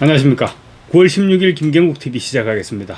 안녕하십니까. 9월 16일 김경국 TV 시작하겠습니다.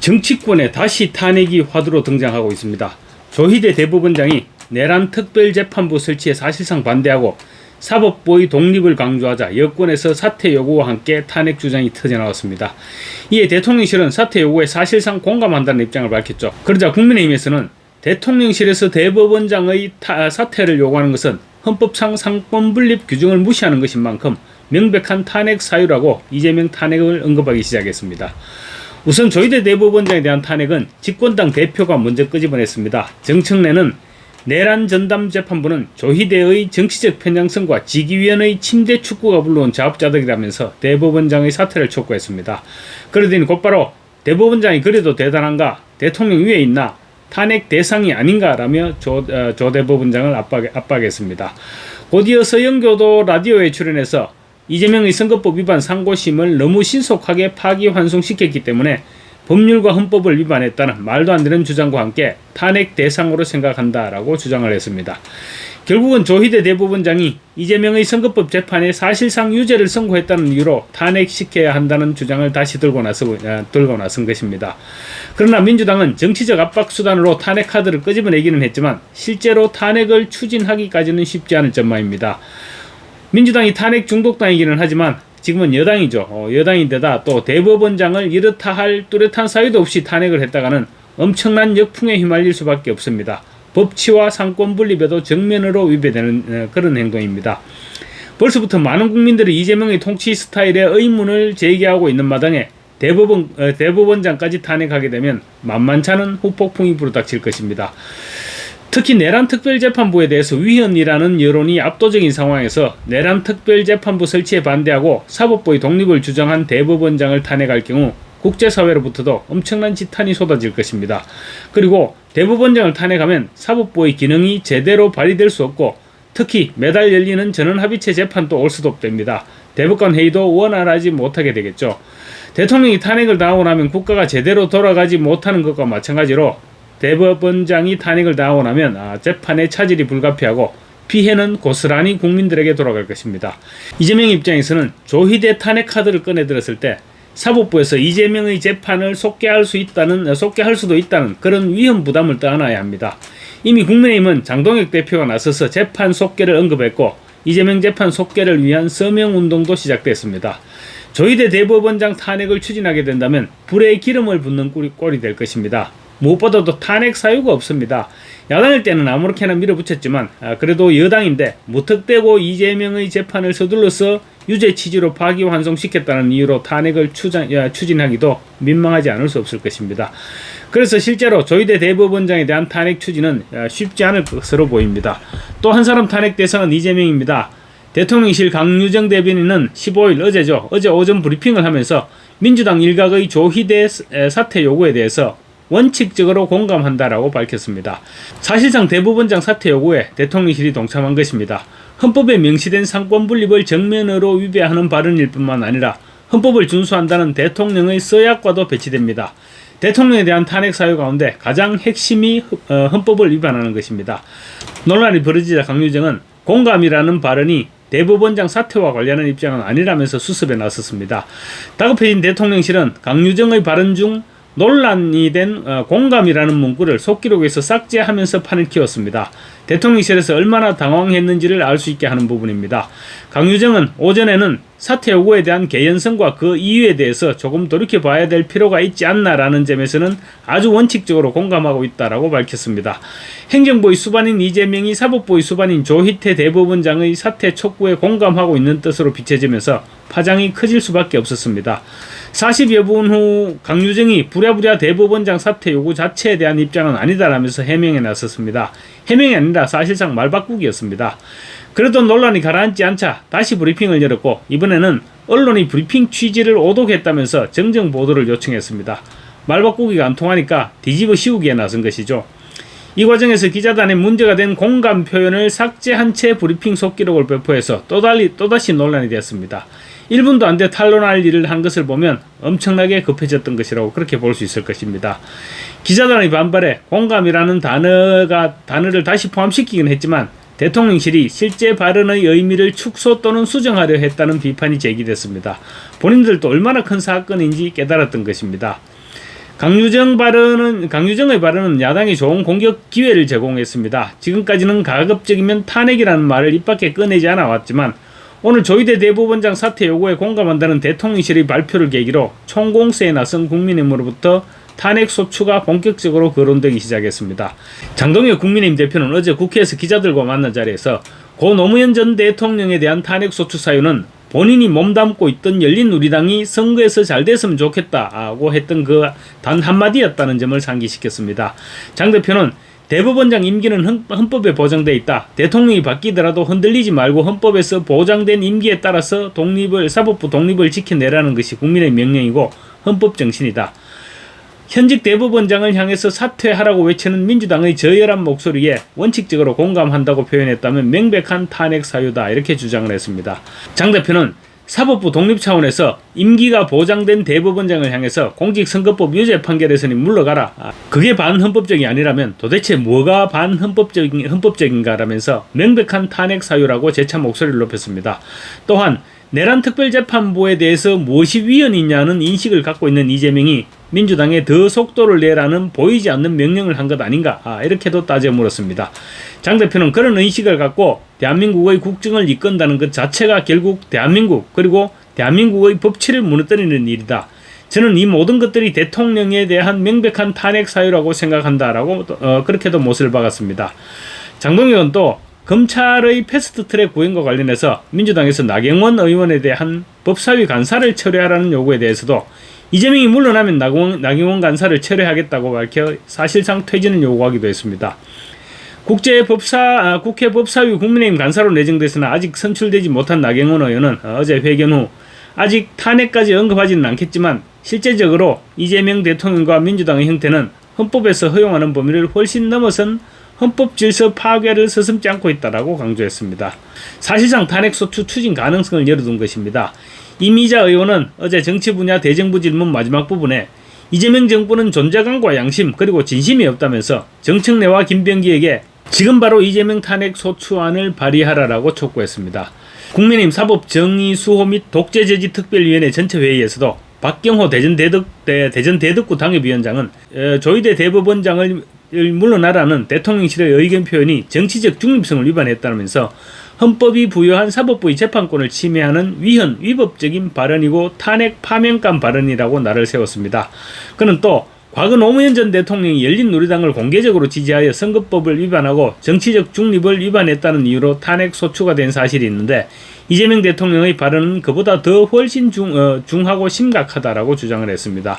정치권에 다시 탄핵이 화두로 등장하고 있습니다. 조희대 대법원장이 내란 특별재판부 설치에 사실상 반대하고 사법부의 독립을 강조하자 여권에서 사퇴 요구와 함께 탄핵 주장이 터져나왔습니다. 이에 대통령실은 사퇴 요구에 사실상 공감한다는 입장을 밝혔죠. 그러자 국민의힘에서는 대통령실에서 대법원장의 타- 사퇴를 요구하는 것은 헌법상 상권 분립 규정을 무시하는 것인 만큼 명백한 탄핵 사유라고 이재명 탄핵을 언급하기 시작했습니다. 우선 조희대 대법원장에 대한 탄핵은 집권당 대표가 먼저 끄집어냈습니다. 정청래는 내란 전담 재판부는 조희대의 정치적 편향성과 직위원의 침대 축구가 불러온 자업자득이라면서 대법원장의 사퇴를 촉구했습니다. 그러더니 곧바로 대법원장이 그래도 대단한가 대통령 위에 있나 탄핵 대상이 아닌가라며 조, 어, 조 대법원장을 압박, 압박했습니다. 곧이어 서영교도 라디오에 출연해서 이재명의 선거법 위반 상고심을 너무 신속하게 파기환송시켰기 때문에 법률과 헌법을 위반했다는 말도 안 되는 주장과 함께 탄핵 대상으로 생각한다라고 주장을 했습니다. 결국은 조희대 대법원장이 이재명의 선거법 재판에 사실상 유죄를 선고했다는 이유로 탄핵시켜야 한다는 주장을 다시 들고 나서 어, 들고 나선 것입니다. 그러나 민주당은 정치적 압박 수단으로 탄핵 카드를 끄집어내기는 했지만 실제로 탄핵을 추진하기까지는 쉽지 않을 전망입니다. 민주당이 탄핵 중독당이기는 하지만 지금은 여당이죠. 어, 여당인데다 또 대법원장을 이렇다 할 뚜렷한 사유도 없이 탄핵을 했다가는 엄청난 역풍에 휘말릴 수밖에 없습니다. 법치와 상권 분립에도 정면으로 위배되는 어, 그런 행동입니다. 벌써부터 많은 국민들이 이재명의 통치 스타일에 의문을 제기하고 있는 마당에 대법원, 어, 대법원장까지 탄핵하게 되면 만만찮은 후폭풍이 불어닥칠 것입니다. 특히 내란 특별재판부에 대해서 위헌이라는 여론이 압도적인 상황에서 내란 특별재판부 설치에 반대하고 사법부의 독립을 주장한 대법원장을 탄핵할 경우 국제사회로부터도 엄청난 지탄이 쏟아질 것입니다. 그리고 대법원장을 탄핵하면 사법부의 기능이 제대로 발휘될 수 없고 특히 매달 열리는 전원합의체 재판도 올 수도 없답니다. 대법관 회의도 원활하지 못하게 되겠죠. 대통령이 탄핵을 당하고 나면 국가가 제대로 돌아가지 못하는 것과 마찬가지로 대법원장이 탄핵을 당하고 나면 아, 재판의 차질이 불가피하고 피해는 고스란히 국민들에게 돌아갈 것입니다. 이재명 입장에서는 조희대 탄핵 카드를 꺼내들었을 때 사법부에서 이재명의 재판을 속개할 수 있다는 어, 속개할 수도 있다는 그런 위험 부담을 떠안아야 합니다. 이미 국민의힘은 장동혁 대표가 나서서 재판 속개를 언급했고 이재명 재판 속개를 위한 서명 운동도 시작됐습니다. 조희대 대법원장 탄핵을 추진하게 된다면 불에 기름을 붓는 꼴이 될 것입니다. 무엇보다도 탄핵 사유가 없습니다. 야당일 때는 아무렇게나 밀어붙였지만 아, 그래도 여당인데 무턱대고 이재명의 재판을 서둘러서 유죄 취지로 파기환송시켰다는 이유로 탄핵을 야, 추진하기도 민망하지 않을 수 없을 것입니다. 그래서 실제로 조희대 대법원장에 대한 탄핵 추진은 아, 쉽지 않을 것으로 보입니다. 또 한 사람 탄핵 대상은 이재명입니다. 대통령실 강유정 대변인은 15일 어제죠. 어제 오전 브리핑을 하면서 민주당 일각의 조희대 사퇴 요구에 대해서 원칙적으로 공감한다라고 밝혔습니다. 사실상 대법원장 사퇴 요구에 대통령실이 동참한 것입니다. 헌법에 명시된 상권 분립을 정면으로 위배하는 발언일 뿐만 아니라 헌법을 준수한다는 대통령의 서약과도 배치됩니다. 대통령에 대한 탄핵 사유 가운데 가장 핵심이 어, 헌법을 위반하는 것입니다. 논란이 벌어지자 강유정은 공감이라는 발언이 대법원장 사퇴와 관련한 입장은 아니라면서 수습에 나섰습니다. 다급해진 대통령실은 강유정의 발언 중 논란이 된 어, 공감이라는 문구를 속기록에서 삭제하면서 판을 키웠습니다. 대통령실에서 얼마나 당황했는지를 알 수 있게 하는 부분입니다. 강유정은 오전에는 사퇴 요구에 대한 개연성과 그 이유에 대해서 조금 돌이켜 봐야 될 필요가 있지 않나라는 점에서는 아주 원칙적으로 공감하고 있다라고 밝혔습니다. 행정부의 수반인 이재명이 사법부의 수반인 조희태 대법원장의 사퇴 촉구에 공감하고 있는 뜻으로 비춰지면서 파장이 커질 수밖에 없었습니다. 40여 분 후 강유정이 부랴부랴 대법원장 사퇴 요구 자체에 대한 입장은 아니다라면서 해명에 나섰습니다. 해명이 아니라 사실상 말바꾸기였습니다. 그래도 논란이 가라앉지 않자 다시 브리핑을 열었고 이번에는 언론이 브리핑 취지를 오독했다면서 정정 보도를 요청했습니다. 말바꾸기가 안 통하니까 뒤집어 씌우기에 나선 것이죠. 이 과정에서 기자단에 문제가 된 공감 표현을 삭제한 채 브리핑 속기록을 배포해서 또다시, 또다시 논란이 되었습니다. 1분도 안 돼 탄론할 일을 한 것을 보면 엄청나게 급해졌던 것이라고 그렇게 볼 수 있을 것입니다. 기자단의 반발에 공감이라는 단어가 단어를 다시 포함시키긴 했지만 대통령실이 실제 발언의 의미를 축소 또는 수정하려 했다는 비판이 제기됐습니다. 본인들도 얼마나 큰 사건인지 깨달았던 것입니다. 강유정 발언은 강유정의 발언은 야당이 좋은 공격 기회를 제공했습니다. 지금까지는 가급적이면 탄핵이라는 말을 입 밖에 꺼내지 않아 왔지만 오늘 조희대 대법원장 사퇴 요구에 공감한다는 대통령실의 발표를 계기로 총공세에 나선 국민의힘으로부터 탄핵 소추가 본격적으로 거론되기 시작했습니다. 장동혁 국민의힘 대표는 어제 국회에서 기자들과 만난 자리에서 고 노무현 전 대통령에 대한 탄핵 소추 사유는 본인이 몸담고 있던 열린우리당이 선거에서 잘 됐으면 좋겠다고 했던 그 단 한마디였다는 점을 상기시켰습니다. 장 대표는 대법원장 임기는 헌- 헌법에 보장돼 있다. 대통령이 바뀌더라도 흔들리지 말고 헌법에서 보장된 임기에 따라서 독립을 사법부 독립을 지켜내라는 것이 국민의 명령이고 헌법 정신이다. 현직 대법원장을 향해서 사퇴하라고 외치는 민주당의 저열한 목소리에 원칙적으로 공감한다고 표현했다면 명백한 탄핵 사유다 이렇게 주장을 했습니다. 장 대표는 사법부 독립 차원에서 임기가 보장된 대법원장을 향해서 공직선거법 유죄 판결에서는 물러가라. 아, 그게 반헌법적이 아니라면 도대체 뭐가 반헌법적인 헌법적인가라면서 명백한 탄핵 사유라고 재차 목소리를 높였습니다. 또한 내란 특별재판부에 대해서 무엇이 위헌이냐는 인식을 갖고 있는 이재명이 민주당에 더 속도를 내라는 보이지 않는 명령을 한 것 아닌가 아, 이렇게도 따져 물었습니다. 장 대표는 그런 의식을 갖고 대한민국의 국정을 이끈다는 것 자체가 결국 대한민국 그리고 대한민국의 법치를 무너뜨리는 일이다. 저는 이 모든 것들이 대통령에 대한 명백한 탄핵 사유라고 생각한다라고 또, 어, 그렇게도 못을 박았습니다. 장동혁은 또 검찰의 패스트트랙 구형과 관련해서 민주당에서 나경원 의원에 대한 법사위 간사를 철회하라는 요구에 대해서도 이재명이 물러나면 나경원, 나경원 간사를 철회하겠다고 밝혀 사실상 퇴진을 요구하기도 했습니다. 국제 법사 아, 국회 법사위 국민의힘 간사로 내정됐으나 아직 선출되지 못한 나경원 의원은 어제 회견 후 아직 탄핵까지 언급하지는 않겠지만 실제적으로 이재명 대통령과 민주당의 형태는 헌법에서 허용하는 범위를 훨씬 넘어선 헌법 질서 파괴를 서슴지 않고 있다라고 강조했습니다. 사실상 탄핵 소추 추진 가능성을 열어둔 것입니다. 이미자 의원은 어제 정치 분야 대정부 질문 마지막 부분에 이재명 정부는 존재감과 양심 그리고 진심이 없다면서 정청래와 김병기에게 지금 바로 이재명 탄핵 소추안을 발의하라라고 촉구했습니다. 국민의힘 사법 정의 수호 및 독재 제지 특별위원회 전체 회의에서도 박경호 대전 대덕 대, 대전 대덕구 당협위원장은 어, 조희대 대법원장을 물러나라는 대통령실의 의견 표현이 정치적 중립성을 위반했다면서 헌법이 부여한 사법부의 재판권을 침해하는 위헌 위법적인 발언이고 탄핵 파면감 발언이라고 나를 세웠습니다. 그는 또 과거 노무현 전 대통령이 열린우리당을 공개적으로 지지하여 선거법을 위반하고 정치적 중립을 위반했다는 이유로 탄핵 소추가 된 사실이 있는데 이재명 대통령의 발언은 그보다 더 훨씬 중, 어, 중하고 심각하다라고 주장을 했습니다.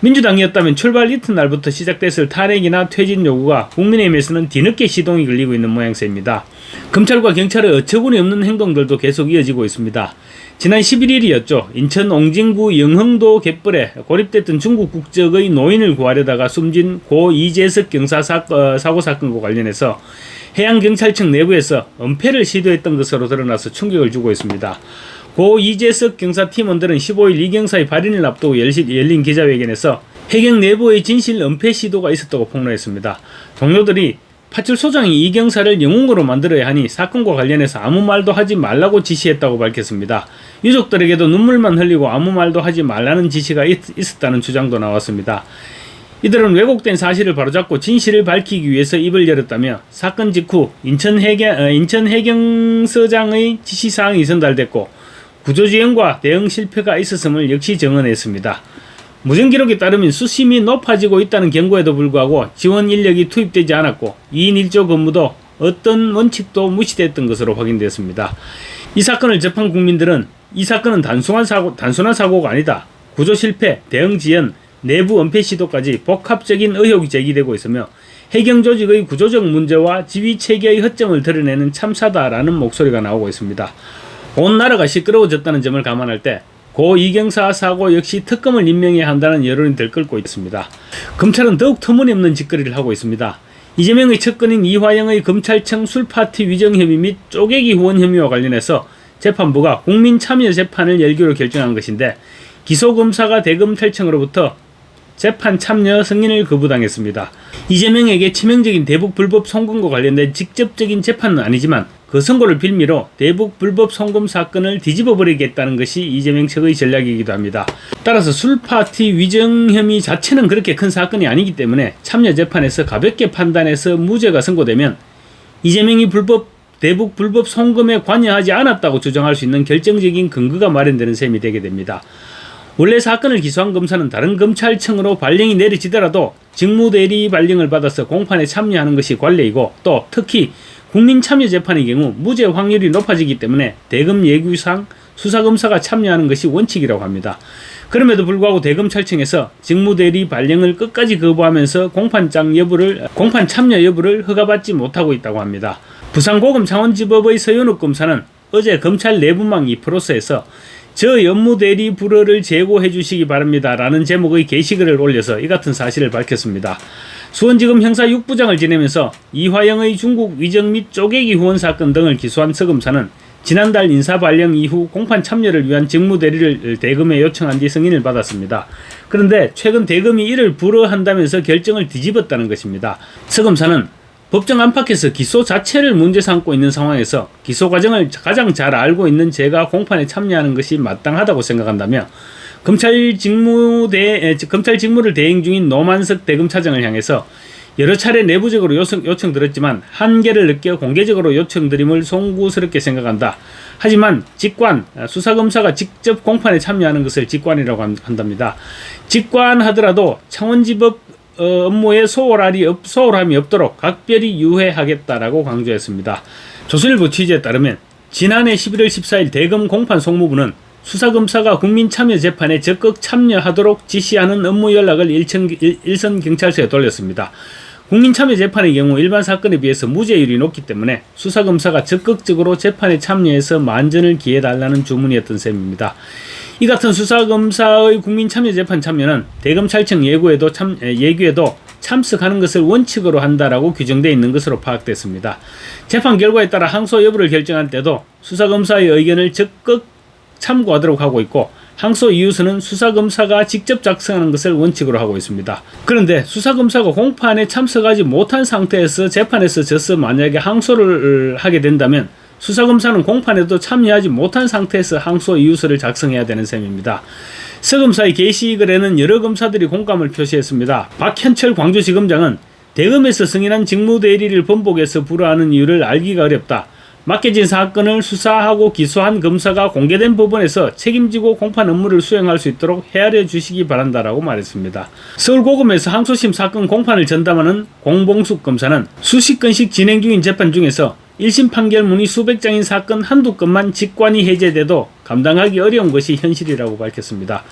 민주당이었다면 출발 이튿날부터 시작됐을 탄핵이나 퇴진 요구가 국민의힘에서는 뒤늦게 시동이 걸리고 있는 모양새입니다. 검찰과 경찰의 어처구니 없는 행동들도 계속 이어지고 있습니다. 지난 11일이었죠. 인천 옹진구 영흥도 갯벌에 고립됐던 중국 국적의 노인을 구하려다가 숨진 고 이재석 경사 사, 어, 사고 사건과 관련해서 해양경찰청 내부에서 은폐를 시도했던 것으로 드러나서 충격을 주고 있습니다. 고 이재석 경사 팀원들은 15일 이 경사의 발인을 앞두고 열린 기자회견에서 해경 내부의 진실 은폐 시도가 있었다고 폭로했습니다. 동료들이 파출 소장이 이 경사를 영웅으로 만들어야 하니 사건과 관련해서 아무 말도 하지 말라고 지시했다고 밝혔습니다. 유족들에게도 눈물만 흘리고 아무 말도 하지 말라는 지시가 있, 있었다는 주장도 나왔습니다. 이들은 왜곡된 사실을 바로잡고 진실을 밝히기 위해서 입을 열었다며 사건 직후 인천 해경, 어, 인천 해경서장의 지시사항이 전달됐고 구조지연과 대응 실패가 있었음을 역시 정언했습니다. 무전 기록에 따르면 수심이 높아지고 있다는 경고에도 불구하고 지원 인력이 투입되지 않았고 2인 1조 근무도 어떤 원칙도 무시됐던 것으로 확인됐습니다. 이 사건을 접한 국민들은 이 사건은 단순한 사고, 단순한 사고가 아니다. 구조 실패, 대응 지연, 내부 은폐 시도까지 복합적인 의혹이 제기되고 있으며 해경 조직의 구조적 문제와 지휘 체계의 허점을 드러내는 참사다라는 목소리가 나오고 있습니다. 온 나라가 시끄러워졌다는 점을 감안할 때 고 이경사 사고 역시 특검을 임명해야 한다는 여론이 들끓고 있습니다. 검찰은 더욱 터무니없는 짓거리를 하고 있습니다. 이재명의 측근인 이화영의 검찰청 술파티 위정 혐의 및 쪼개기 후원 혐의와 관련해서 재판부가 국민 참여 재판을 열기로 결정한 것인데 기소 검사가 대검찰청으로부터 재판 참여 승인을 거부당했습니다. 이재명에게 치명적인 대북 불법 송금과 관련된 직접적인 재판은 아니지만 그 선고를 빌미로 대북 불법 송금 사건을 뒤집어 버리겠다는 것이 이재명 측의 전략이기도 합니다. 따라서 술파티 위정 혐의 자체는 그렇게 큰 사건이 아니기 때문에 참여 재판에서 가볍게 판단해서 무죄가 선고되면 이재명이 불법 대북 불법 송금에 관여하지 않았다고 주장할 수 있는 결정적인 근거가 마련되는 셈이 되게 됩니다. 원래 사건을 기소한 검사는 다른 검찰청으로 발령이 내려지더라도 직무대리 발령을 받아서 공판에 참여하는 것이 관례이고 또 특히 국민참여재판의 경우 무죄 확률이 높아지기 때문에 대검 예규상 수사검사가 참여하는 것이 원칙이라고 합니다. 그럼에도 불구하고 대검찰청에서 직무대리 발령을 끝까지 거부하면서 공판장 여부를 공판 참여 여부를 허가받지 못하고 있다고 합니다. 부산고검 창원지법의 서현욱 검사는 어제 검찰 내부망 2%에서 저 연무대리 불허를 제고해 주시기 바랍니다 라는 제목의 게시글을 올려서 이 같은 사실을 밝혔습니다. 수원지검 형사 6부장을 지내면서 이화영의 중국 위정 및 쪼개기 후원 사건 등을 기소한 서 검사는 지난달 인사 발령 이후 공판 참여를 위한 직무 대리를 대검에 요청한 뒤 승인을 받았습니다. 그런데 최근 대검이 이를 불허한다면서 결정을 뒤집었다는 것입니다. 서 검사는 법정 안팎에서 기소 자체를 문제 삼고 있는 상황에서 기소 과정을 가장 잘 알고 있는 제가 공판에 참여하는 것이 마땅하다고 생각한다며 검찰 직무대 에, 검찰 직무를 대행 중인 노만석 대검차장을 향해서 여러 차례 내부적으로 요청, 요청드렸지만 한계를 느껴 공개적으로 요청드림을 송구스럽게 생각한다. 하지만 직관 수사검사가 직접 공판에 참여하는 것을 직관이라고 한- 한답니다. 직관하더라도 창원지법 어, 업무에 소홀함이, 없, 소홀함이 없도록 각별히 유해하겠다라고 강조했습니다. 조선일보 취재에 따르면 지난해 11월 14일 대검 공판 송무부는 수사검사가 국민참여재판에 적극 참여하도록 지시하는 업무 연락을 일천, 일, 일선 경찰서에 돌렸습니다. 국민참여재판의 경우 일반 사건에 비해서 무죄율이 높기 때문에 수사검사가 적극적으로 재판에 참여해서 만전을 기해달라는 주문이었던 셈입니다. 이 같은 수사검사의 국민참여재판 참여는 대검찰청 예고에도 참, 에, 예규에도 참석하는 것을 원칙으로 한다라고 규정되어 있는 것으로 파악됐습니다. 재판 결과에 따라 항소 여부를 결정할 때도 수사검사의 의견을 적극 참고하도록 하고 있고 항소 이유서는 수사검사가 직접 작성하는 것을 원칙으로 하고 있습니다. 그런데 수사검사가 공판에 참석하지 못한 상태에서 재판에서 져서 만약에 항소를 하게 된다면 수사검사는 공판에도 참여하지 못한 상태에서 항소 이유서를 작성해야 되는 셈입니다. 서검사의 게시글에는 여러 검사들이 공감을 표시했습니다. 박현철 광주지검장은 대검에서 승인한 직무대리를 번복해서 불허하는 이유를 알기가 어렵다. 맡겨진 사건을 수사하고 기소한 검사가 공개된 법원에서 책임지고 공판 업무를 수행할 수 있도록 헤아려 주시기 바란다라고 말했습니다. 서울고검에서 항소심 사건 공판을 전담하는 공봉숙 검사는 수십 건씩 진행 중인 재판 중에서 1심 판결문이 수백 장인 사건 한두 건만 직관이 해제돼도 감당하기 어려운 것이 현실이라고 밝혔습니다.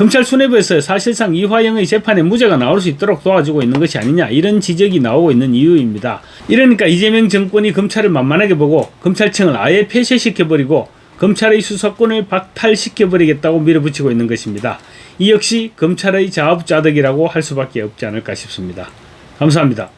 검찰 수뇌부에서 사실상 이화영의 재판에 무죄가 나올 수 있도록 도와주고 있는 것이 아니냐 이런 지적이 나오고 있는 이유입니다. 이러니까 이재명 정권이 검찰을 만만하게 보고 검찰청을 아예 폐쇄시켜버리고 검찰의 수사권을 박탈시켜버리겠다고 밀어붙이고 있는 것입니다. 이 역시 검찰의 자업자득이라고 할 수밖에 없지 않을까 싶습니다. 감사합니다.